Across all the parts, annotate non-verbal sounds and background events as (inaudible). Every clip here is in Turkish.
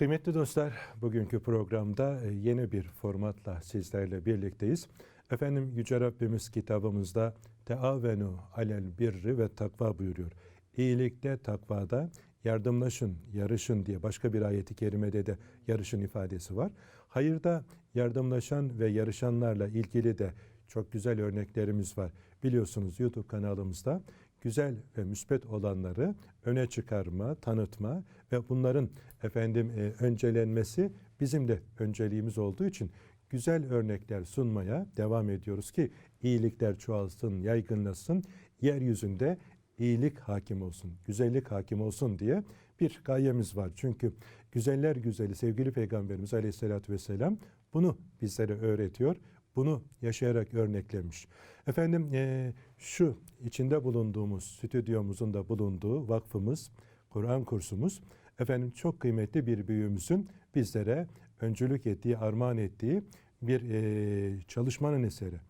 Kıymetli dostlar, bugünkü programda e, yeni bir formatla sizlerle birlikteyiz. Efendim Yüce Rabbimiz kitabımızda Teavenu alel birri ve takva buyuruyor. İyilikte, takvada yardımlaşın, yarışın diye başka bir ayeti kerimede de yarışın ifadesi var. Hayırda yardımlaşan ve yarışanlarla ilgili de çok güzel örneklerimiz var. Biliyorsunuz YouTube kanalımızda güzel ve müspet olanları öne çıkarma, tanıtma ve bunların efendim e, öncelenmesi bizim de önceliğimiz olduğu için güzel örnekler sunmaya devam ediyoruz ki iyilikler çoğalsın, yaygınlaşsın, yeryüzünde iyilik hakim olsun, güzellik hakim olsun diye bir gayemiz var. Çünkü güzeller güzeli sevgili Peygamberimiz Aleyhisselatü Vesselam bunu bizlere öğretiyor. Bunu yaşayarak örneklemiş. Efendim e, şu içinde bulunduğumuz stüdyomuzun da bulunduğu vakfımız, Kur'an kursumuz efendim çok kıymetli bir büyüğümüzün bizlere öncülük ettiği, armağan ettiği bir e, çalışmanın eseri.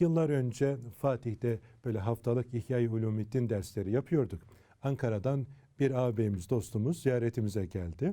Yıllar önce Fatih'te böyle haftalık İhya-i Ulumiddin dersleri yapıyorduk. Ankara'dan bir ağabeyimiz, dostumuz ziyaretimize geldi.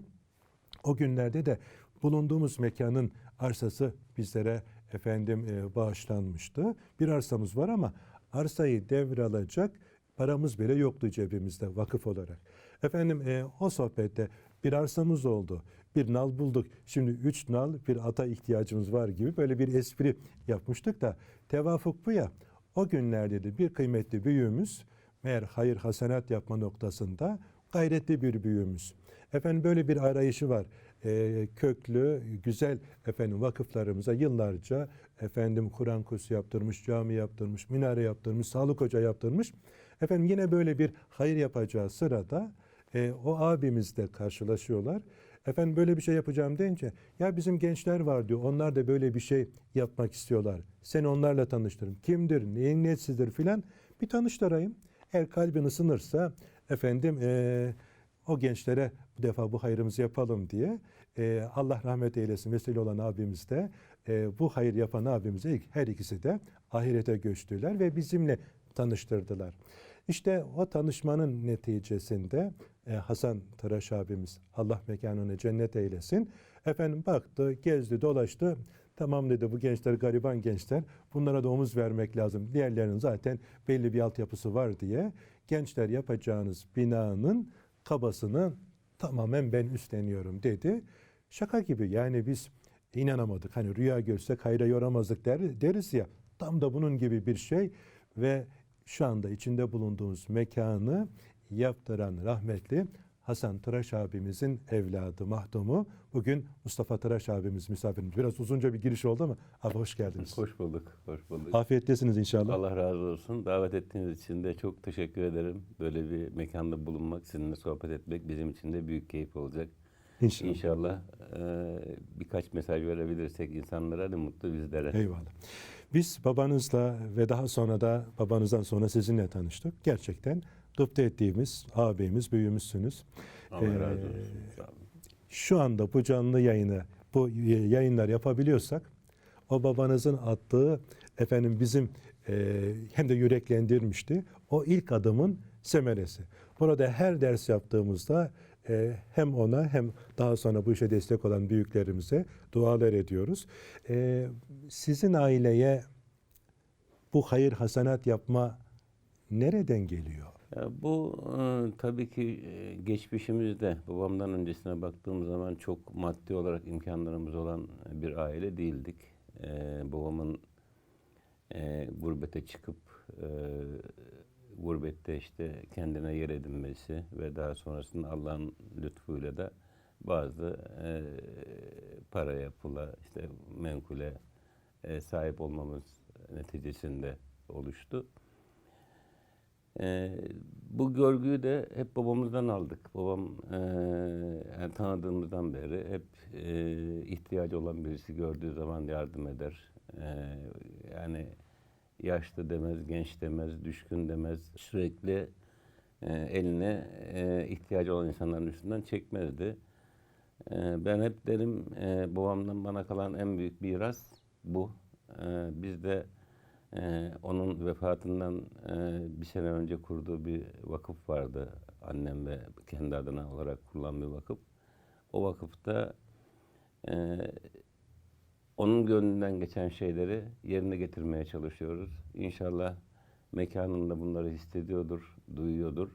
O günlerde de bulunduğumuz mekanın arsası bizlere efendim e, bağışlanmıştı. Bir arsamız var ama arsayı devralacak paramız bile yoktu cebimizde vakıf olarak. Efendim e, o sohbette bir arsamız oldu. Bir nal bulduk. Şimdi üç nal bir ata ihtiyacımız var gibi böyle bir espri yapmıştık da tevafuk bu ya. O günlerde de bir kıymetli büyüğümüz meğer hayır hasenat yapma noktasında gayretli bir büyüğümüz. Efendim böyle bir arayışı var. Ee, köklü, güzel efendim vakıflarımıza yıllarca efendim Kur'an kursu yaptırmış, cami yaptırmış, minare yaptırmış, sağlık hoca yaptırmış. Efendim yine böyle bir hayır yapacağı sırada e, o abimizle karşılaşıyorlar. Efendim böyle bir şey yapacağım deyince ya bizim gençler var diyor. Onlar da böyle bir şey yapmak istiyorlar. Seni onlarla tanıştırın. Kimdir, neyin nesidir filan bir tanıştırayım. Eğer kalbin ısınırsa efendim e, o gençlere bu defa bu hayrımızı yapalım diye e, Allah rahmet eylesin vesile olan abimiz de e, bu hayır yapan abimize her ikisi de ahirete göçtüler ve bizimle tanıştırdılar. İşte o tanışmanın neticesinde e, Hasan Tıraş abimiz Allah mekanını cennet eylesin. Efendim baktı, gezdi, dolaştı. Tamam dedi bu gençler gariban gençler. Bunlara da omuz vermek lazım. Diğerlerinin zaten belli bir altyapısı var diye gençler yapacağınız binanın kabasını tamamen ben üstleniyorum dedi. Şaka gibi yani biz inanamadık. Hani rüya görsek hayra yoramazdık der, deriz ya. Tam da bunun gibi bir şey ve şu anda içinde bulunduğumuz mekanı yaptıran rahmetli Hasan Tıraş abimizin evladı mahdumu. Bugün Mustafa Tıraş abimiz misafirimiz. Biraz uzunca bir giriş oldu ama abi hoş geldiniz. Hoş bulduk, hoş bulduk. Afiyettesiniz inşallah. Allah razı olsun. Davet ettiğiniz için de çok teşekkür ederim. Böyle bir mekanda bulunmak, sizinle sohbet etmek bizim için de büyük keyif olacak. İnşallah. İnşallah e, birkaç mesaj verebilirsek insanlara ne mutlu bizlere. Eyvallah. Biz babanızla ve daha sonra da babanızdan sonra sizinle tanıştık. Gerçekten gıpta ettiğimiz ağabeyimiz, büyüğümüzsünüz. Allah Ee, razı olsun. Şu anda bu canlı yayını, bu yayınlar yapabiliyorsak o babanızın attığı efendim bizim e, hem de yüreklendirmişti. O ilk adımın semeresi. Burada her ders yaptığımızda e, hem ona hem daha sonra bu işe destek olan büyüklerimize dualar ediyoruz. E, sizin aileye bu hayır hasanat yapma nereden geliyor? Ya bu e, tabii ki e, geçmişimizde babamdan öncesine baktığım zaman çok maddi olarak imkanlarımız olan bir aile değildik. E, babamın e, gurbete çıkıp gurbette işte kendine yer edinmesi ve daha sonrasında Allah'ın lütfuyla da bazı e, paraya, pula, işte menkule e, sahip olmamız neticesinde oluştu. Ee, bu görgüyü de hep babamızdan aldık. Babam e, yani tanıdığımızdan beri hep e, ihtiyacı olan birisi gördüğü zaman yardım eder. E, yani yaşlı demez, genç demez, düşkün demez. Sürekli e, eline e, ihtiyacı olan insanların üstünden çekmezdi. E, ben hep derim e, babamdan bana kalan en büyük miras bu. E, biz de ee, onun vefatından e, bir sene önce kurduğu bir vakıf vardı. Annem ve kendi adına olarak kurulan bir vakıf. o vakıfta e, onun gönlünden geçen şeyleri yerine getirmeye çalışıyoruz. İnşallah mekanında bunları hissediyordur, duyuyordur.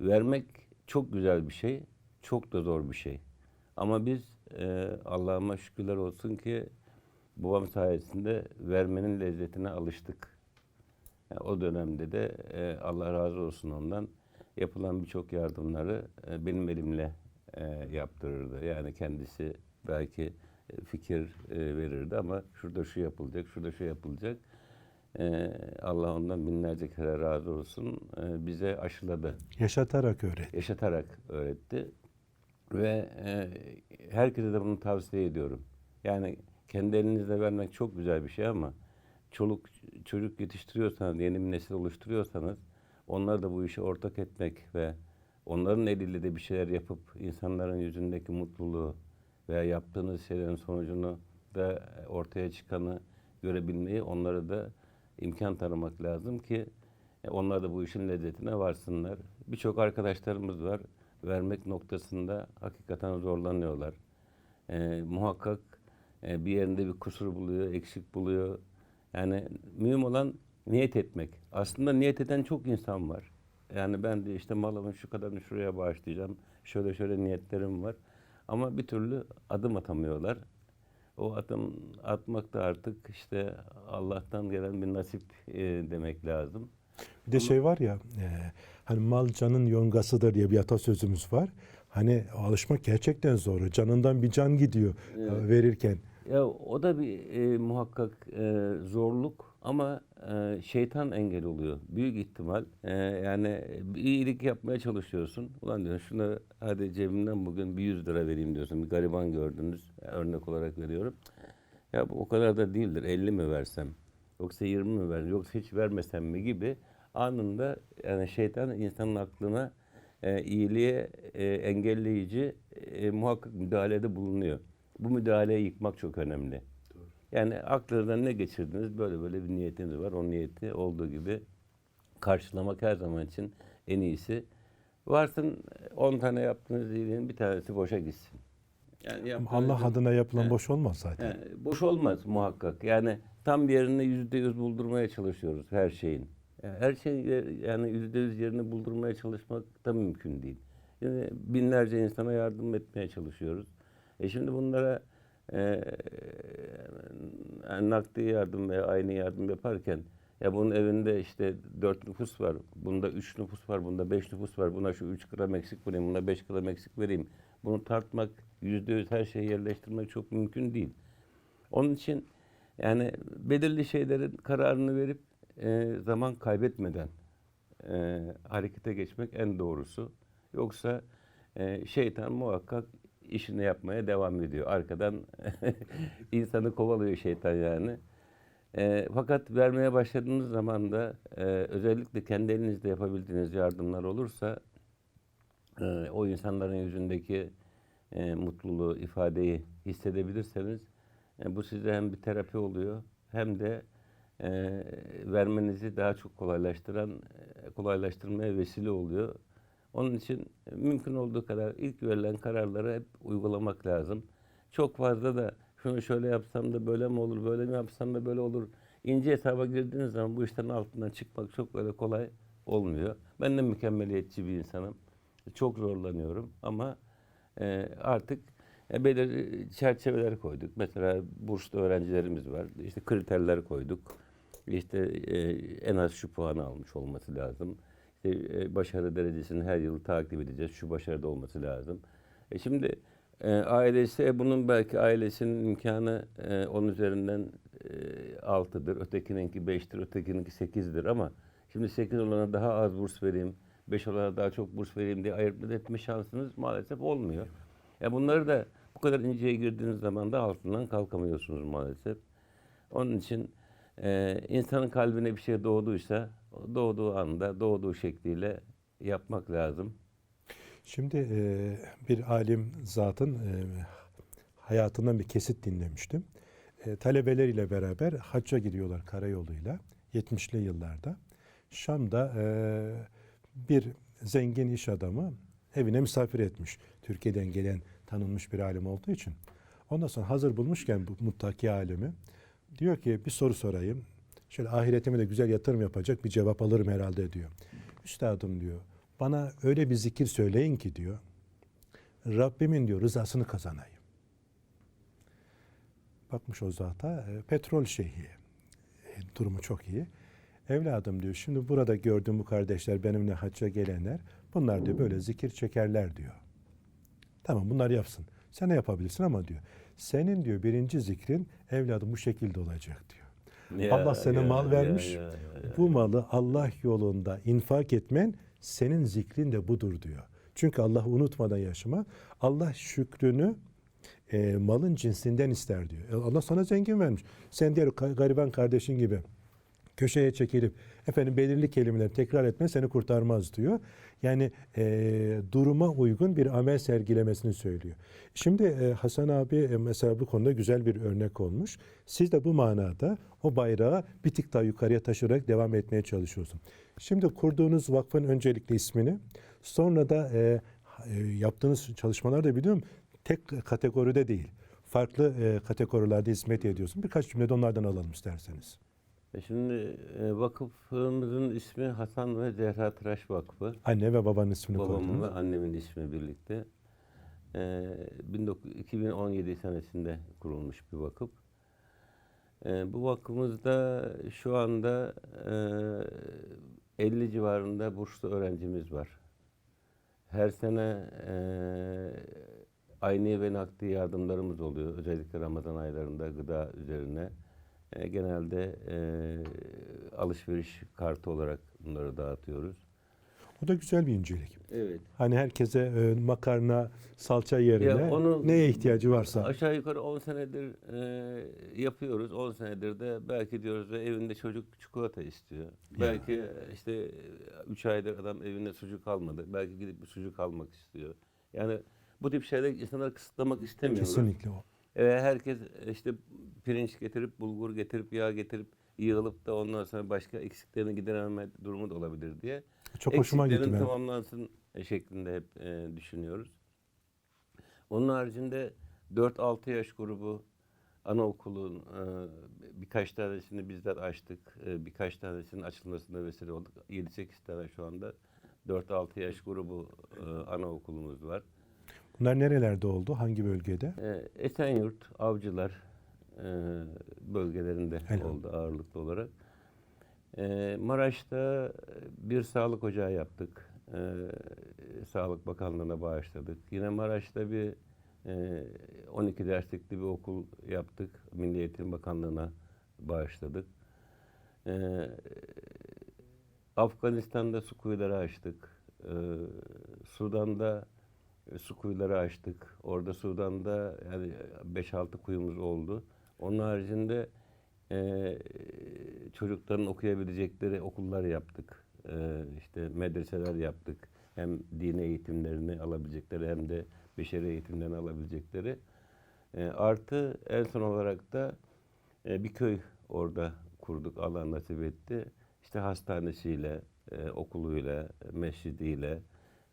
Vermek çok güzel bir şey, çok da zor bir şey. Ama biz e, Allah'ıma şükürler olsun ki babam sayesinde vermenin lezzetine alıştık. Yani o dönemde de e, Allah razı olsun ondan yapılan birçok yardımları e, benim elimle e, yaptırırdı. Yani kendisi belki e, fikir e, verirdi ama şurada şu yapılacak, şurada şu yapılacak. E, Allah ondan binlerce kere razı olsun. E, bize aşıladı Yaşatarak öğret. yaşatarak öğretti. Ve e, herkese de bunu tavsiye ediyorum. Yani kendi elinizle vermek çok güzel bir şey ama çoluk çocuk yetiştiriyorsanız, yeni bir nesil oluşturuyorsanız onları da bu işe ortak etmek ve onların eliyle de bir şeyler yapıp insanların yüzündeki mutluluğu veya yaptığınız şeylerin sonucunu da ortaya çıkanı görebilmeyi onlara da imkan tanımak lazım ki e, onlar da bu işin lezzetine varsınlar. Birçok arkadaşlarımız var. Vermek noktasında hakikaten zorlanıyorlar. E, muhakkak e, bir yerinde bir kusur buluyor, eksik buluyor. Yani mühim olan niyet etmek. Aslında niyet eden çok insan var. Yani ben de işte malımın şu kadarını şuraya bağışlayacağım. Şöyle şöyle niyetlerim var. Ama bir türlü adım atamıyorlar. O adım atmak da artık işte Allah'tan gelen bir nasip e, demek lazım. Bir de şey var ya, e, hani mal canın yongasıdır diye bir atasözümüz var. Hani alışmak gerçekten zor. Canından bir can gidiyor e, verirken. Ya o da bir e, muhakkak e, zorluk ama e, şeytan engel oluyor. Büyük ihtimal. E, yani bir iyilik yapmaya çalışıyorsun. Ulan diyorsun şuna hadi cebimden bugün bir 100 lira vereyim diyorsun. Bir gariban gördünüz. Örnek olarak veriyorum. Ya bu o kadar da değildir. 50 mi versem? Yoksa 20 mi versem? Yoksa hiç vermesem mi gibi anında yani şeytan insanın aklına e, iyiliğe e, engelleyici e, muhakkak müdahalede bulunuyor. Bu müdahaleyi yıkmak çok önemli. Yani aklınızdan ne geçirdiniz? Böyle böyle bir niyetiniz var. O niyeti olduğu gibi karşılamak her zaman için en iyisi. Varsın 10 tane yaptığınız iyiliğin bir tanesi boşa gitsin. Yani yaptığınız- Allah adına yapılan Evet. boş olmaz zaten. yani boş olmaz muhakkak. Yani tam yerini yüzde yüz buldurmaya çalışıyoruz her şeyin. Yani her şey yani yüzde yüz yerini buldurmaya çalışmak da mümkün değil. Yani binlerce insana yardım etmeye çalışıyoruz. E şimdi bunlara e, nakdi yardım veya aynı yardım yaparken ya bunun evinde işte dört nüfus var, bunda üç nüfus var, bunda beş nüfus var, buna şu üç gram eksik vereyim, buna beş gram eksik vereyim. Bunu tartmak, yüzde yüz her şeyi yerleştirmek çok mümkün değil. Onun için yani belirli şeylerin kararını verip e, zaman kaybetmeden e, harekete geçmek en doğrusu. Yoksa e, şeytan muhakkak işini yapmaya devam ediyor. Arkadan (laughs) insanı kovalıyor şeytan yani. E, fakat vermeye başladığınız zaman da e, özellikle kendi elinizde yapabildiğiniz yardımlar olursa e, o insanların yüzündeki e, mutluluğu, ifadeyi hissedebilirseniz e, bu size hem bir terapi oluyor hem de e, vermenizi daha çok kolaylaştıran, e, kolaylaştırmaya vesile oluyor. Onun için mümkün olduğu kadar ilk verilen kararları hep uygulamak lazım. Çok fazla da şunu şöyle yapsam da böyle mi olur, böyle mi yapsam da böyle olur. İnce hesaba girdiğiniz zaman bu işlerin altından çıkmak çok öyle kolay olmuyor. Ben de mükemmeliyetçi bir insanım. Çok zorlanıyorum ama e, artık e, belirli çerçeveler koyduk. Mesela burslu öğrencilerimiz var. İşte kriterler koyduk. İşte e, en az şu puanı almış olması lazım. İşte e, başarı derecesini her yıl takip edeceğiz. Şu başarıda olması lazım. E şimdi e, ailesi e, bunun belki ailesinin imkanı e, onun üzerinden e, 6'dır. Ötekininki 5'tir. Ötekininki 8'dir ama şimdi 8 olana daha az burs vereyim, 5 olana daha çok burs vereyim diye ayırt etme şansınız maalesef olmuyor. Ya bunları da bu kadar inceye girdiğiniz zaman da altından kalkamıyorsunuz maalesef. Onun için e, insanın kalbine bir şey doğduysa doğduğu anda doğduğu şekliyle yapmak lazım. Şimdi e, bir alim zatın e, hayatından bir kesit dinlemiştim. E, talebeleriyle beraber hacca gidiyorlar karayoluyla 70'li yıllarda. Şam'da e, bir zengin iş adamı evine misafir etmiş. Türkiye'den gelen tanınmış bir alim olduğu için. Ondan sonra hazır bulmuşken bu muttaki alimi diyor ki bir soru sorayım. Şöyle ahiretime de güzel yatırım yapacak bir cevap alırım herhalde diyor. Üstadım diyor bana öyle bir zikir söyleyin ki diyor. Rabbimin diyor rızasını kazanayım. Bakmış o zata e, petrol şeyhi. E, durumu çok iyi. Evladım diyor şimdi burada gördüğüm bu kardeşler benimle hacca gelenler bunlar diyor böyle zikir çekerler diyor. Tamam bunlar yapsın. Sen ne yapabilirsin ama diyor. Senin diyor birinci zikrin evladım bu şekilde olacak diyor. Allah sana mal vermiş. ya, ya, ya. Bu malı Allah yolunda infak etmen senin zikrin de budur diyor. Çünkü Allah unutmadan yaşama. Allah şükrünü e, malın cinsinden ister diyor. E, Allah sana zengin vermiş. Sen diğer gariban kardeşin gibi köşeye çekilip efendim belirli kelimeleri tekrar etme seni kurtarmaz diyor. Yani e, duruma uygun bir amel sergilemesini söylüyor. Şimdi e, Hasan abi e, mesela bu konuda güzel bir örnek olmuş. Siz de bu manada o bayrağı bir tık daha yukarıya taşırarak devam etmeye çalışıyorsun. Şimdi kurduğunuz vakfın öncelikle ismini sonra da e, yaptığınız çalışmalar da biliyorum tek kategoride değil. Farklı e, kategorilerde hizmet ediyorsun. Birkaç cümlede onlardan alalım isterseniz. E Şimdi e, vakıfımızın ismi Hasan ve Zehra Tıraş Vakfı. Anne ve babanın ismini Babamın koydunuz. ve annemin ismi birlikte. E, 19 2017 senesinde kurulmuş bir vakıf. E, bu vakfımızda şu anda e, 50 civarında burslu öğrencimiz var. Her sene e, aynı ve nakdi yardımlarımız oluyor. Özellikle Ramazan aylarında gıda üzerine. E, genelde e, alışveriş kartı olarak bunları dağıtıyoruz. O da güzel bir incelik. Evet. Hani herkese e, makarna, salça yerine Ya onu- neye ihtiyacı varsa. Aşağı yukarı 10 senedir e, yapıyoruz. 10 senedir de belki diyoruz ve evinde çocuk çikolata istiyor. Belki işte 3 aydır adam evinde sucuk almadı. Belki gidip bir sucuk almak istiyor. Yani bu tip şeyler insanları kısıtlamak istemiyoruz. Kesinlikle o. E, herkes işte pirinç getirip, bulgur getirip, yağ getirip yığılıp da ondan sonra başka eksiklerini giderememe durumu da olabilir diye. Çok hoşuma gitti Eksiklerin tamamlansın e, şeklinde hep e, düşünüyoruz. Onun haricinde 4-6 yaş grubu anaokulun e, birkaç tanesini bizler açtık. E, birkaç tanesinin açılmasına vesile olduk. 7-8 tane şu anda 4-6 yaş grubu e, anaokulumuz var. Bunlar nerelerde oldu? Hangi bölgede? E, Esenyurt, Avcılar e, bölgelerinde Helal. oldu ağırlıklı olarak. E, Maraş'ta bir sağlık ocağı yaptık. E, Sağlık Bakanlığı'na bağışladık. Yine Maraş'ta bir e, 12 derslikli bir okul yaptık. Milli Eğitim Bakanlığı'na bağışladık. E, Afganistan'da su kuyuları açtık. E, Sudan'da e, su kuyuları açtık. Orada Sudan'da yani 5-6 kuyumuz oldu. Onun haricinde e, çocukların okuyabilecekleri okullar yaptık. E, işte medreseler yaptık. Hem dini eğitimlerini alabilecekleri hem de beşeri eğitimlerini alabilecekleri. E, artı en son olarak da e, bir köy orada kurduk. Allah nasip etti. İşte hastanesiyle, e, okuluyla, mescidiyle,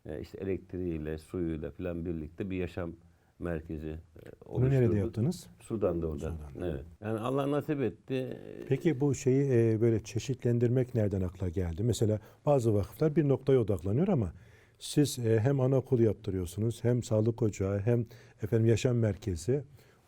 e, işte elektriğiyle, suyuyla falan birlikte bir yaşam merkezi e, Bunu nerede yaptınız? Sudan'da orada. Sudan'da. Evet. Yani Allah nasip etti. Peki bu şeyi e, böyle çeşitlendirmek nereden akla geldi? Mesela bazı vakıflar bir noktaya odaklanıyor ama siz e, hem anaokul yaptırıyorsunuz, hem sağlık ocağı, hem efendim yaşam merkezi.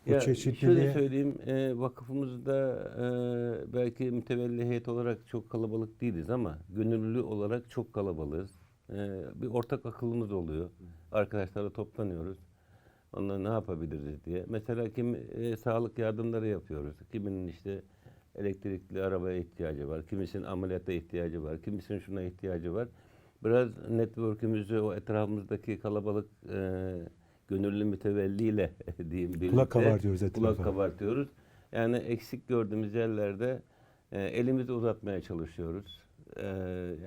Bu Ya çeşitliliğe şöyle söyleyeyim, e, vakıfımızda e, belki mütevelli heyet olarak çok kalabalık değiliz ama gönüllü olarak çok kalabalığız. E, bir ortak akılımız oluyor. Arkadaşlarla toplanıyoruz. Onunla ne yapabiliriz diye. Mesela kim e, sağlık yardımları yapıyoruz. Kiminin işte elektrikli arabaya ihtiyacı var. Kimisinin ameliyata ihtiyacı var. Kimisinin şuna ihtiyacı var. Biraz network'ümüzü o etrafımızdaki kalabalık e, gönüllü mütevelliyle (laughs) diyeyim birlikte. kulak kabartıyoruz etrafa. Kulak kabartıyoruz. Yani eksik gördüğümüz yerlerde e, elimizi uzatmaya çalışıyoruz. E,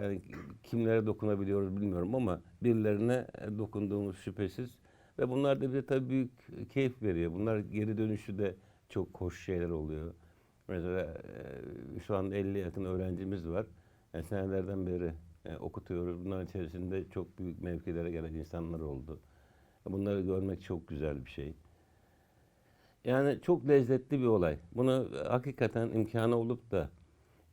yani kimlere dokunabiliyoruz bilmiyorum ama birilerine e, dokunduğumuz şüphesiz. Ve bunlar da bize tabii büyük keyif veriyor. Bunlar geri dönüşü de çok hoş şeyler oluyor. Mesela e, şu an 50 yakın öğrencimiz var. Yani senelerden beri e, okutuyoruz. Bunların içerisinde çok büyük mevkilere gelen insanlar oldu. Bunları görmek çok güzel bir şey. Yani çok lezzetli bir olay. Bunu hakikaten imkanı olup da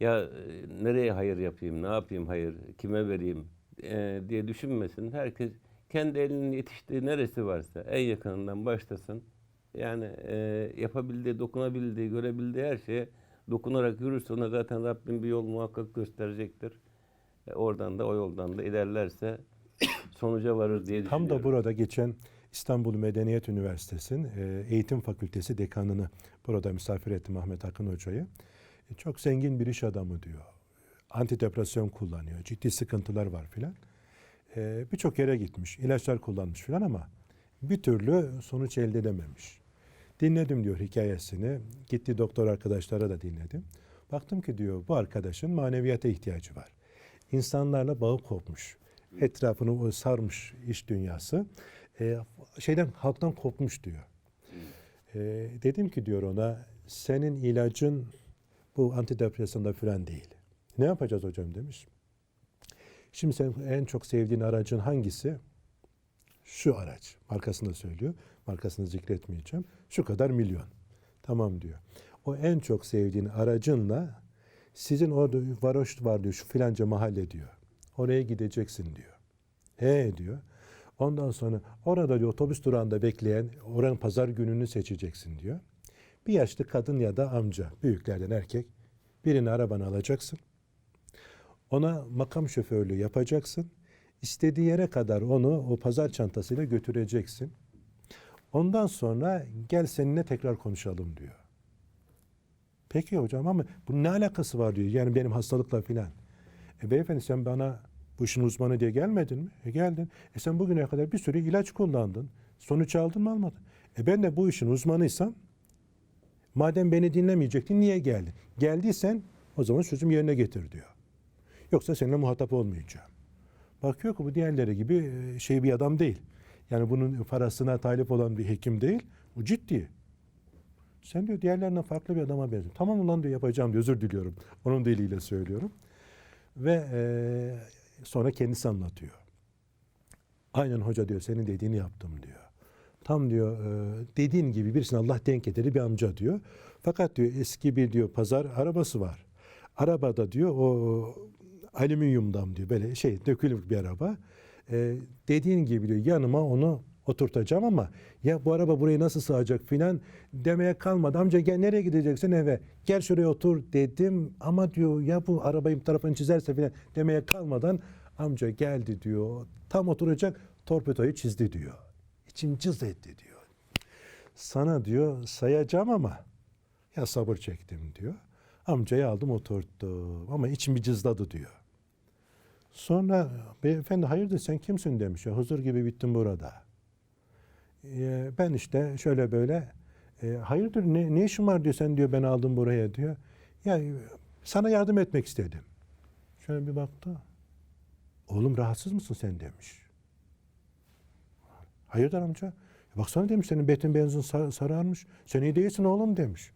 ya e, nereye hayır yapayım, ne yapayım hayır, kime vereyim e, diye düşünmesin. Herkes kendi elinin yetiştiği neresi varsa en yakınından başlasın. Yani e, yapabildiği, dokunabildiği, görebildiği her şeye dokunarak yürürse ona zaten Rabbim bir yol muhakkak gösterecektir. E, oradan da o yoldan da ilerlerse (coughs) sonuca varır diye Tam da burada geçen İstanbul Medeniyet Üniversitesi'nin e, Eğitim Fakültesi dekanını burada misafir ettim Ahmet Akın Hoca'yı. E, Çok zengin bir iş adamı diyor. Antidepresyon kullanıyor. Ciddi sıkıntılar var filan. E, Birçok yere gitmiş. ilaçlar kullanmış filan ama bir türlü sonuç elde edememiş. Dinledim diyor hikayesini. Gitti doktor arkadaşlara da dinledim. Baktım ki diyor bu arkadaşın maneviyata ihtiyacı var. İnsanlarla bağı kopmuş. Etrafını sarmış iş dünyası. E, şeyden halktan kopmuş diyor. E, dedim ki diyor ona senin ilacın bu antidepresanda falan değil. Ne yapacağız hocam demiş. Şimdi sen en çok sevdiğin aracın hangisi? Şu araç. Markasını da söylüyor. Markasını zikretmeyeceğim. Şu kadar milyon. Tamam diyor. O en çok sevdiğin aracınla sizin orada varoş var diyor şu filanca mahalle diyor. Oraya gideceksin diyor. He diyor. Ondan sonra orada diyor otobüs durağında bekleyen oranın pazar gününü seçeceksin diyor. Bir yaşlı kadın ya da amca, büyüklerden erkek birini arabana alacaksın. Ona makam şoförlüğü yapacaksın. İstediği yere kadar onu o pazar çantasıyla götüreceksin. Ondan sonra gel seninle tekrar konuşalım diyor. Peki hocam ama bunun ne alakası var diyor. Yani benim hastalıkla filan. E beyefendi sen bana bu işin uzmanı diye gelmedin mi? E geldin. E sen bugüne kadar bir sürü ilaç kullandın. Sonuç aldın mı almadın? E ben de bu işin uzmanıysam madem beni dinlemeyecektin niye geldin? Geldiysen o zaman sözüm yerine getir diyor. Yoksa seninle muhatap olmayacağım. Bakıyor ki bu diğerleri gibi e, şey bir adam değil. Yani bunun parasına talip olan bir hekim değil. Bu ciddi. Sen diyor diğerlerinden farklı bir adama benziyorsun. Tamam ulan diyor yapacağım diyor. Özür diliyorum. Onun diliyle söylüyorum. Ve e, sonra kendisi anlatıyor. Aynen hoca diyor senin dediğini yaptım diyor. Tam diyor e, dediğin gibi birisine Allah denk getirdi bir amca diyor. Fakat diyor eski bir diyor pazar arabası var. Arabada diyor o alüminyumdan diyor böyle şey dökülük bir araba. E, dediğin gibi diyor yanıma onu oturtacağım ama ya bu araba buraya nasıl sığacak filan demeye kalmadı. Amca gel nereye gideceksin eve? Gel şuraya otur dedim ama diyor ya bu arabayı tarafını çizerse filan demeye kalmadan amca geldi diyor. Tam oturacak torpidoyu çizdi diyor. İçim cız etti diyor. Sana diyor sayacağım ama ya sabır çektim diyor. Amcayı aldım oturttum ama içim bir cızladı diyor. Sonra beyefendi hayırdır sen kimsin demiş ya huzur gibi bittim burada. Ee, ben işte şöyle böyle e, hayırdır ne, ne işin var diyor sen diyor ben aldım buraya diyor. Ya sana yardım etmek istedim. Şöyle bir baktı. Oğlum rahatsız mısın sen demiş. Hayırdır amca? "Ya Baksana demiş senin betin benzin sar- sararmış. Sen iyi değilsin oğlum demiş.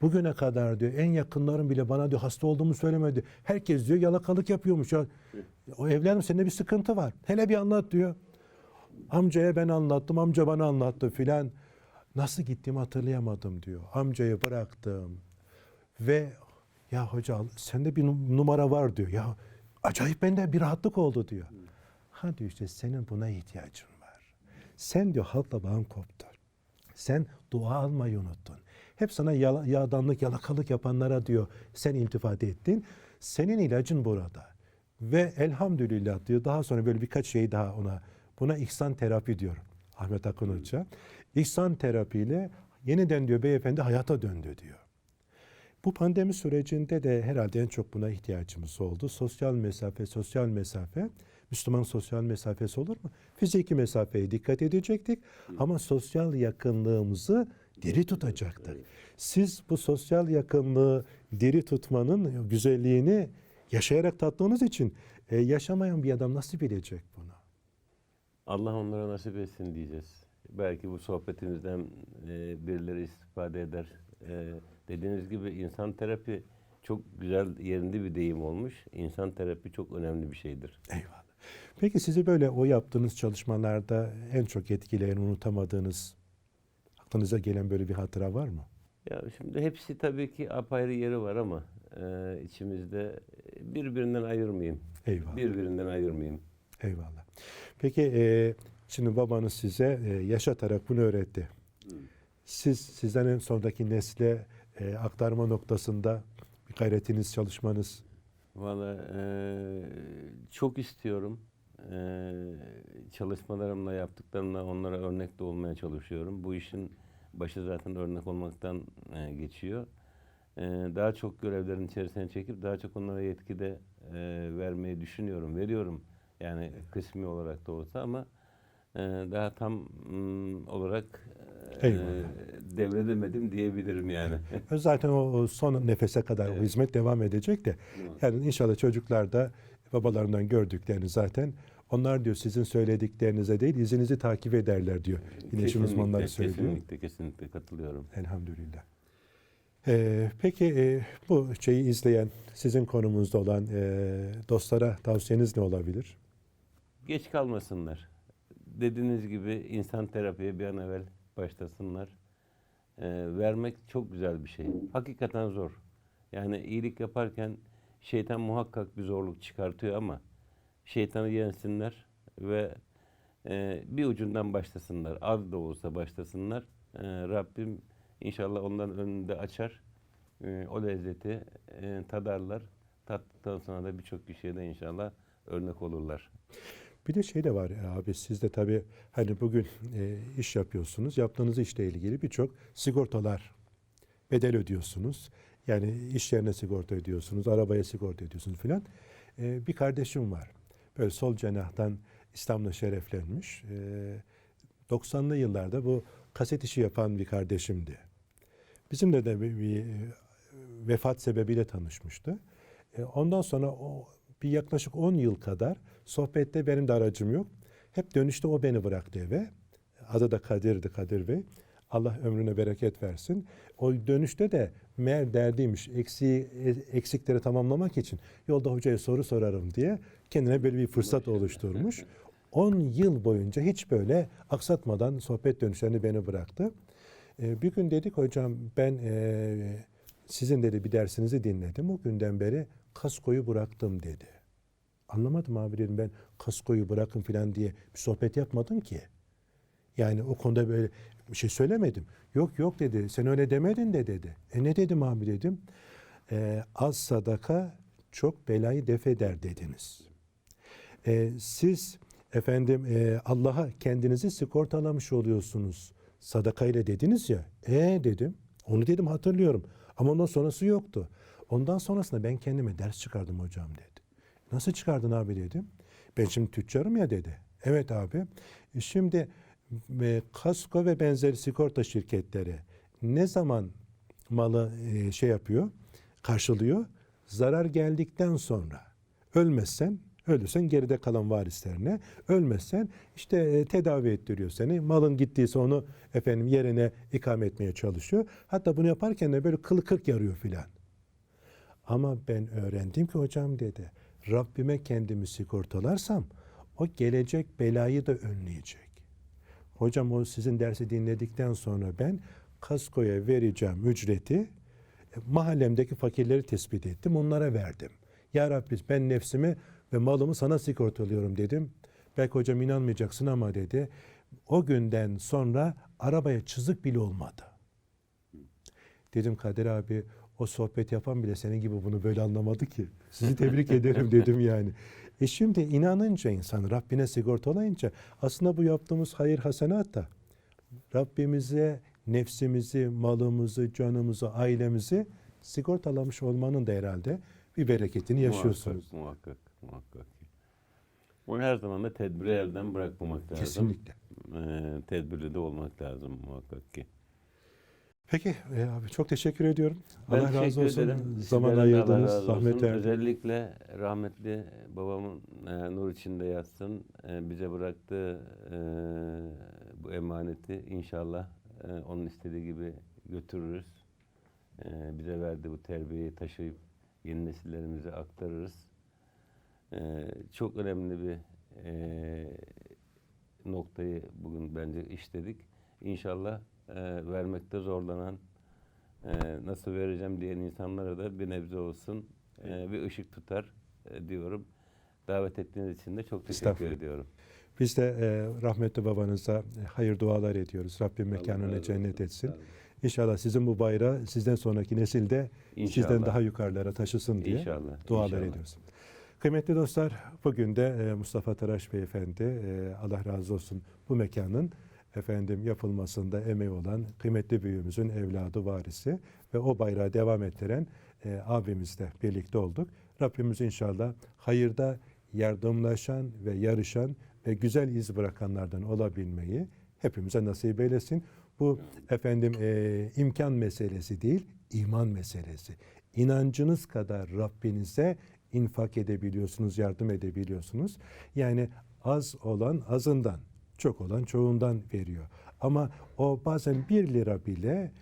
Bugüne kadar diyor en yakınlarım bile bana diyor hasta olduğumu söylemedi. Herkes diyor yalakalık yapıyormuş. Ya, o evladım senin bir sıkıntı var. Hele bir anlat diyor. Amcaya ben anlattım, amca bana anlattı filan. Nasıl gittiğimi hatırlayamadım diyor. Amcayı bıraktım. Ve ya hoca sende bir num- numara var diyor. Ya acayip bende bir rahatlık oldu diyor. Ha diyor işte senin buna ihtiyacın. Sen diyor halkla bağın koptu. Sen dua almayı unuttun. Hep sana yala, yağdanlık, yalakalık yapanlara diyor sen iltifat ettin. Senin ilacın burada. Ve elhamdülillah diyor daha sonra böyle birkaç şey daha ona buna ihsan terapi diyor Ahmet Akın Hoca. İhsan terapiyle yeniden diyor beyefendi hayata döndü diyor. Bu pandemi sürecinde de herhalde en çok buna ihtiyacımız oldu. Sosyal mesafe, sosyal mesafe. Müslüman sosyal mesafesi olur mu? Fiziki mesafeye dikkat edecektik ama sosyal yakınlığımızı diri tutacaktık. Siz bu sosyal yakınlığı diri tutmanın güzelliğini yaşayarak tattığınız için e, yaşamayan bir adam nasıl bilecek bunu? Allah onlara nasip etsin diyeceğiz. Belki bu sohbetimizden e, birileri istifade eder. E, dediğiniz gibi insan terapi çok güzel yerinde bir deyim olmuş. İnsan terapi çok önemli bir şeydir. Eyvallah. Peki sizi böyle o yaptığınız çalışmalarda en çok etkileyen, unutamadığınız, aklınıza gelen böyle bir hatıra var mı? Ya şimdi hepsi tabii ki apayrı yeri var ama e, içimizde birbirinden ayırmayayım. Eyvallah. Birbirinden ayırmayayım. Eyvallah. Peki e, şimdi babanız size e, yaşatarak bunu öğretti. Siz sizden en sondaki nesle e, aktarma noktasında bir gayretiniz, çalışmanız Valla e, çok istiyorum. E, çalışmalarımla, yaptıklarımla onlara örnek de olmaya çalışıyorum. Bu işin başı zaten örnek olmaktan e, geçiyor. E, daha çok görevlerin içerisine çekip daha çok onlara yetki de e, vermeyi düşünüyorum. Veriyorum yani kısmi olarak da olsa ama e, daha tam mm, olarak e, Eyvallah. devredemedim diyebilirim yani. (laughs) zaten o, o son nefese kadar o Evet. hizmet devam edecek de yani inşallah çocuklar da babalarından gördüklerini zaten onlar diyor sizin söylediklerinize değil izinizi takip ederler diyor. Yine işin uzmanları söylüyor. Kesinlikle, kesinlikle katılıyorum. Elhamdülillah. Ee, peki e, bu şeyi izleyen, sizin konumuzda olan e, dostlara tavsiyeniz ne olabilir? Geç kalmasınlar. Dediğiniz gibi insan terapiye bir an evvel başlasınlar. Ee, vermek çok güzel bir şey. Hakikaten zor. Yani iyilik yaparken şeytan muhakkak bir zorluk çıkartıyor ama şeytanı yensinler ve e, bir ucundan başlasınlar. Az da olsa başlasınlar. Ee, Rabbim inşallah onların önünde açar. Ee, o lezzeti e, tadarlar. Tattıktan sonra da birçok kişiye de inşallah örnek olurlar. Bir de şey de var e, abi siz de tabii hani bugün e, iş yapıyorsunuz. Yaptığınız işle ilgili birçok sigortalar bedel ödüyorsunuz. Yani iş yerine sigorta ödüyorsunuz, arabaya sigorta ödüyorsunuz filan. E, bir kardeşim var. Böyle sol cenahtan İslam'la şereflenmiş. E, 90'lı yıllarda bu kaset işi yapan bir kardeşimdi. Bizimle de bir, bir e, vefat sebebiyle tanışmıştı. E, ondan sonra o bir yaklaşık 10 yıl kadar sohbette benim de aracım yok. Hep dönüşte o beni bıraktı eve. Adı da Kadir'di Kadir Bey. Allah ömrüne bereket versin. O dönüşte de meğer derdiymiş. Eksiği, e, eksikleri tamamlamak için yolda hocaya soru sorarım diye kendine böyle bir fırsat oluşturmuş. 10 yıl boyunca hiç böyle aksatmadan sohbet dönüşlerini beni bıraktı. E, bir gün dedik hocam ben e, sizin dedi bir dersinizi dinledim. O günden beri kaskoyu bıraktım dedi. Anlamadım abi dedim ben kaskoyu bırakın falan diye bir sohbet yapmadım ki. Yani o konuda böyle bir şey söylemedim. Yok yok dedi sen öyle demedin de dedi. E ne dedim abi dedim. "E, az sadaka çok belayı def eder dediniz. E, siz efendim e, Allah'a kendinizi sigortalamış oluyorsunuz. Sadakayla dediniz ya. E dedim. Onu dedim hatırlıyorum. Ama ondan sonrası yoktu. Ondan sonrasında ben kendime ders çıkardım hocam dedi. Nasıl çıkardın abi dedim. Ben şimdi tüccarım ya dedi. Evet abi. E Şimdi e, kasko ve benzeri sigorta şirketleri ne zaman malı e, şey yapıyor, karşılıyor? Zarar geldikten sonra. Ölmezsen, ölürsen geride kalan varislerine. Ölmezsen işte e, tedavi ettiriyor seni. Malın gittiyse onu efendim yerine ikame etmeye çalışıyor. Hatta bunu yaparken de böyle kılı kırk yarıyor filan. Ama ben öğrendim ki hocam dedi. Rabbime kendimi sigortalarsam o gelecek belayı da önleyecek. Hocam o sizin dersi dinledikten sonra ben kaskoya vereceğim ücreti e, mahallemdeki fakirleri tespit ettim. Onlara verdim. Ya Rabbi ben nefsimi ve malımı sana sigortalıyorum dedim. Belki hocam inanmayacaksın ama dedi. O günden sonra arabaya çizik bile olmadı. Dedim Kadir abi o sohbet yapan bile senin gibi bunu böyle anlamadı ki. Sizi tebrik ederim (laughs) dedim yani. E şimdi inanınca insan Rabbine sigortalayınca aslında bu yaptığımız hayır hasenat da Rabbimize nefsimizi, malımızı, canımızı, ailemizi sigortalamış olmanın da herhalde bir bereketini yaşıyorsunuz. Muhakkak, muhakkak, muhakkak. Bunu her zaman da tedbiri elden bırakmamak lazım. Kesinlikle. Ee, tedbirli de olmak lazım muhakkak ki. Peki e, abi çok teşekkür ediyorum. Ben Allah razı teşekkür olsun. ederim. Zaman Allah ayırdınız, razı zahmet. Özellikle rahmetli babamın e, nur içinde yatsın. E, bize bıraktığı e, bu emaneti inşallah e, onun istediği gibi götürürüz. E, bize verdiği bu terbiyeyi taşıyıp yeni nesillerimize aktarırız. E, çok önemli bir e, noktayı bugün bence işledik. İnşallah e, vermekte zorlanan, e, nasıl vereceğim diyen insanlara da bir nebze olsun e, bir ışık tutar e, diyorum. Davet ettiğiniz için de çok teşekkür ediyorum. Biz de e, rahmetli babanıza e, hayır dualar ediyoruz. Rabbim mekanını cennet etsin. İnşallah sizin bu bayrağı sizden sonraki nesilde sizden İnşallah. daha yukarılara taşısın diye İnşallah. dualar inşallah. ediyoruz. Kıymetli dostlar, bugün de e, Mustafa Taraş Beyefendi, e, Allah razı olsun bu mekanın efendim yapılmasında emeği olan kıymetli büyüğümüzün evladı varisi ve o bayrağı devam ettiren e, abimizle birlikte olduk. Rabbimiz inşallah hayırda yardımlaşan ve yarışan ve güzel iz bırakanlardan olabilmeyi hepimize nasip eylesin. Bu efendim e, imkan meselesi değil, iman meselesi. İnancınız kadar Rabbinize infak edebiliyorsunuz, yardım edebiliyorsunuz. Yani az olan azından, çok olan çoğundan veriyor. Ama o bazen bir lira bile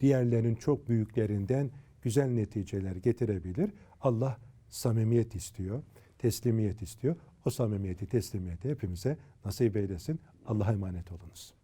diğerlerinin çok büyüklerinden güzel neticeler getirebilir. Allah samimiyet istiyor, teslimiyet istiyor. O samimiyeti, teslimiyeti hepimize nasip eylesin. Allah'a emanet olunuz.